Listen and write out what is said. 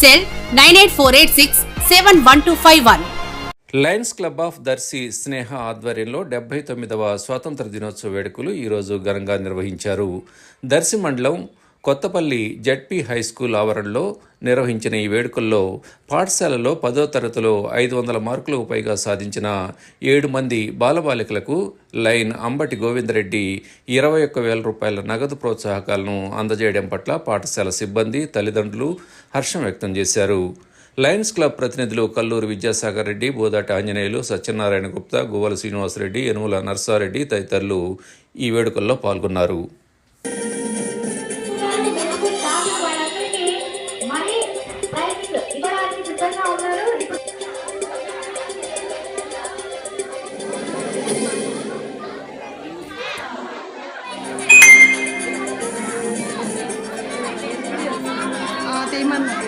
Cell nine eight four eight six seven one two five one. Lions club of Darsi Sneha ఆధ్వర్యంలో డెబ్బై తొమ్మిదవ స్వాతంత్ర దినోత్సవ వేడుకలు ఈరోజు ఘనంగా నిర్వహించారు. దర్శి మండలం కొత్తపల్లి జడ్పీ హై స్కూల్ ఆవరణలో నిర్వహించిన ఈ వేడుకల్లో పాఠశాలలో పదో తరగతిలో ఐదు వందల మార్కులకు పైగా సాధించిన ఏడు మంది బాలబాలికలకు లైన్ అంబటి గోవిందరెడ్డి ఇరవై ఒక్క వేల రూపాయల నగదు ప్రోత్సాహకాలను అందజేయడం పట్ల పాఠశాల సిబ్బంది తల్లిదండ్రులు హర్షం వ్యక్తం చేశారు. లయన్స్ క్లబ్ ప్రతినిధులు కల్లూరు విద్యాసాగర్ రెడ్డి బోదాటి ఆంజనేయులు సత్యనారాయణ గుప్తా గువ్వల శ్రీనివాసరెడ్డి యనుమల నర్సారెడ్డి తదితరులు ఈ వేడుకల్లో పాల్గొన్నారు. Iman.